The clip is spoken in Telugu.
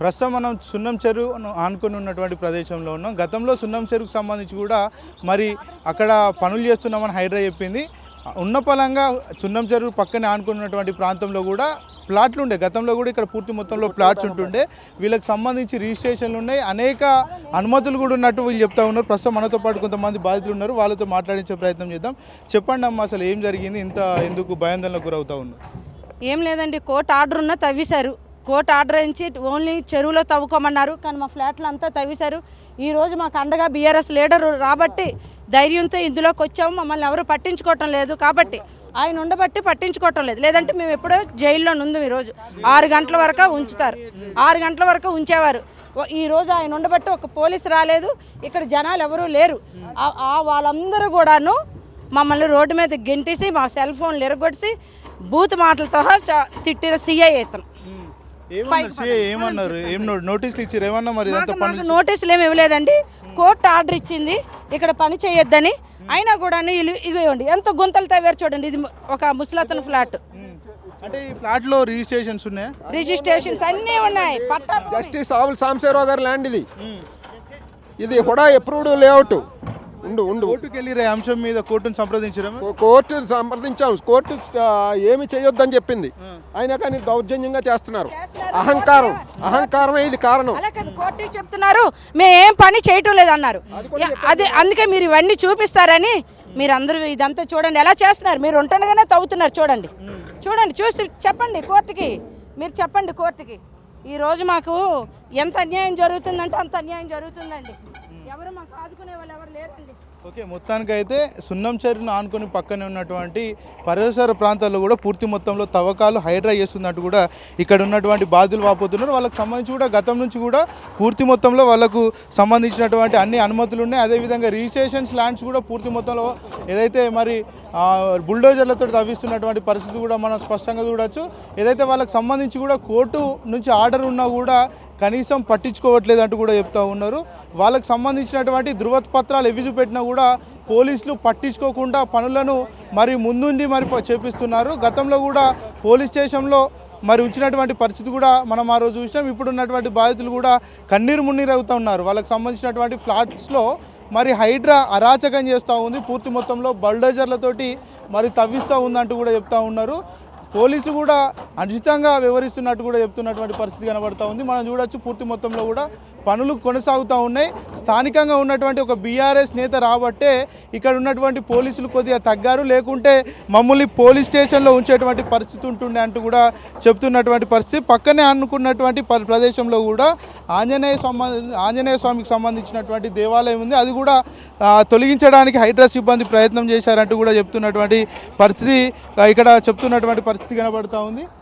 ప్రస్తుతం మనం సున్నం చెరువును ఆనుకొని ఉన్నటువంటి ప్రదేశంలో ఉన్నాం. గతంలో సున్నం చెరువుకు సంబంధించి కూడా మరి అక్కడ పనులు చేస్తున్నామని హైడ్రా చెప్పింది. ఉన్న పలంగా సున్నం చెరువు పక్కనే ఆనుకున్నటువంటి ప్రాంతంలో కూడా ప్లాట్లు ఉండే. గతంలో కూడా ఇక్కడ పూర్తి మొత్తంలో ప్లాట్స్ ఉంటుండే. వీళ్ళకి సంబంధించి రిజిస్ట్రేషన్లు ఉన్నాయి. అనేక అనుమతులు కూడా ఉన్నట్టు వీళ్ళు చెప్తా ఉన్నారు. ప్రస్తుతం మనతో పాటు కొంతమంది బాధితులు ఉన్నారు. వాళ్ళతో మాట్లాడించే ప్రయత్నం చేద్దాం. చెప్పండి అమ్మా అసలు ఏం జరిగింది? ఇంత ఎందుకు భయాందోళనకు గురవుతా ఉన్నారు? ఏం లేదండి. కోర్టు ఆర్డర్ ఉన్నా తవ్విశారు. కోర్టు ఆర్డర్ ఇచ్చి ఓన్లీ చెరువులో తవ్వుకోమన్నారు. కానీ మా ఫ్లాట్లు అంతా తవ్వేశారు. ఈరోజు మాకు అండగా బీఆర్ఎస్ లీడర్ రాబట్టి ధైర్యంతో ఇందులోకి వచ్చాము. మమ్మల్ని ఎవరు పట్టించుకోవటం లేదు కాబట్టి ఆయన ఉండబట్టి పట్టించుకోవటం లేదు. లేదంటే మేము ఎప్పుడో జైల్లో నుందాం ఈరోజు ఆరు గంటల వరకు ఉంచుతారు. ఆరు గంటల వరకు ఉంచేవారు. ఈరోజు ఈ రోజు ఆయన ఉండబట్టి ఒక పోలీస్ రాలేదు. ఇక్కడ జనాలు ఎవరూ లేరు. వాళ్ళందరూ కూడాను మమ్మల్ని రోడ్డు మీద గెంటేసి మా సెల్ ఫోన్లు ఎరగొట్టి బూత్ మాటలతో తిట్టిన సీఐ అవుతాం ఏమన్నారు? ఏం నోటీసులు ఇచ్చారు ఏమన్నా మరి మాకు- నోటీసులు ఏమి ఇవ్వలేదండి. కోర్టు ఆర్డర్ ఇచ్చింది. ఇక్కడ పని చేయొద్దని. అయినా కూడా ఇవ్వండి ఎంత గుంతలు తవ్వారు చూడండి. ఇది ఒక ముసలతన ఫ్లాట్. అంటే ఈ ఫ్లాట్లో రిజిస్ట్రేషన్స్ ఉన్నాయా? రిజిస్ట్రేషన్స్ అన్నీ ఉన్నాయి. పట్టా జస్టిస్ ఆవుల సాంబశివరావు గారి ల్యాండ్ ఇది. ఇది హుడా అప్రూవ్డ్ లేఅవుట్ ఉండు ఉండు. కోర్టుకు అంశం మీద కోర్టును సంప్రదించడం కో- కోర్టు సంప్రదించాం. కోర్టు ఏమి చేయొద్దని చెప్పింది. అయినా కానీ దౌర్జన్యంగా చేస్తున్నారు. అహంకారం. అహంకారమే ఇది కారణం. కోర్టు చెప్తున్నారు? మేము ఏం పని చేయటం లేదు అన్నారు యా, అదే అందుకే మీరు ఇవన్నీ చూపిస్తారని మీరు అందరూ ఇదంతా చూడండి. ఎలా చేస్తున్నారు? మీరు ఉంటుండగానే తవ్వుతున్నారు. చూడండి. చూడండి చూసి చెప్పండి కోర్టుకి. మీరు చెప్పండి కోర్టుకి. ఈ రోజు మాకు ఎంత అన్యాయం జరుగుతుందంటే అంత అన్యాయం జరుగుతుందండి. ఎవరు మాకు ఆదుకునే వాళ్ళు ఎవరు లేరండి. ఓకే మొత్తానికి అయితే సున్నం చెరువును ఆనుకొని పక్కనే ఉన్నటువంటి పరిసర ప్రాంతాల్లో కూడా పూర్తి మొత్తంలో తవ్వకాలు హైడ్రా చేస్తున్నట్టు కూడా ఇక్కడ ఉన్నటువంటి బాధితులు వాపోతున్నారు. వాళ్ళకి సంబంధించి కూడా గతం నుంచి కూడా పూర్తి మొత్తంలో వాళ్ళకు సంబంధించినటువంటి అన్ని అనుమతులు ఉన్నాయి. అదేవిధంగా రిజిస్ట్రేషన్స్ ల్యాండ్స్ కూడా పూర్తి మొత్తంలో ఏదైతే మరి బుల్డోజర్లతో తవ్విస్తున్నటువంటి పరిస్థితి కూడా మనం స్పష్టంగా చూడొచ్చు. ఏదైతే వాళ్ళకి సంబంధించి కూడా కోర్టు నుంచి ఆర్డర్ ఉన్నా కూడా కనీసం పట్టించుకోవట్లేదు అంటూ కూడా చెప్తా ఉన్నారు. వాళ్ళకు సంబంధించినటువంటి ధృవపత్రాలు ఎవి చూపెట్టినా కూడా పోలీసులు పట్టించుకోకుండా పనులను మరి ముందుండి మరి చేపిస్తున్నారు. గతంలో కూడా పోలీస్ స్టేషన్లో మరి ఉంచినటువంటి పరిస్థితి కూడా మనం ఆ రోజు చూసినాం. ఇప్పుడు ఉన్నటువంటి బాధితులు కూడా కన్నీరు మున్నీరు అవుతూ ఉన్నారు. వాళ్ళకి సంబంధించినటువంటి ఫ్లాట్స్లో మరి హైడ్రా అరాచకం చేస్తూ ఉంది. పూర్తి మొత్తంలో బల్డోజర్లతోటి మరి తవ్విస్తూ ఉందంటూ కూడా చెప్తా ఉన్నారు. పోలీసులు కూడా అనుచితంగా వివరిస్తున్నట్టు కూడా చెప్తున్నటువంటి పరిస్థితి కనబడుతూ ఉంది. మనం చూడొచ్చు పూర్తి మొత్తంలో కూడా పనులు కొనసాగుతూ ఉన్నాయి. స్థానికంగా ఉన్నటువంటి ఒక బీఆర్ఎస్ నేత రాబట్టే ఇక్కడ ఉన్నటువంటి పోలీసులు కొద్దిగా తగ్గారు. లేకుంటే మమ్మల్ని పోలీస్ స్టేషన్లో ఉంచేటువంటి పరిస్థితి ఉంటుండే అంటూ కూడా చెప్తున్నటువంటి పరిస్థితి. పక్కనే అనుకున్నటువంటి ప- ప్రదేశంలో కూడా ఆంజనేయ సంబంధ ఆంజనేయ స్వామికి సంబంధించినటువంటి దేవాలయం ఉంది. అది కూడా తొలగించడానికి హైడ్రా సిబ్బంది ప్రయత్నం చేశారంటూ కూడా చెప్తున్నటువంటి పరిస్థితి. ఇక్కడ చెప్తున్నటువంటి పరిస్థితి కనబడుతూ ఉంది.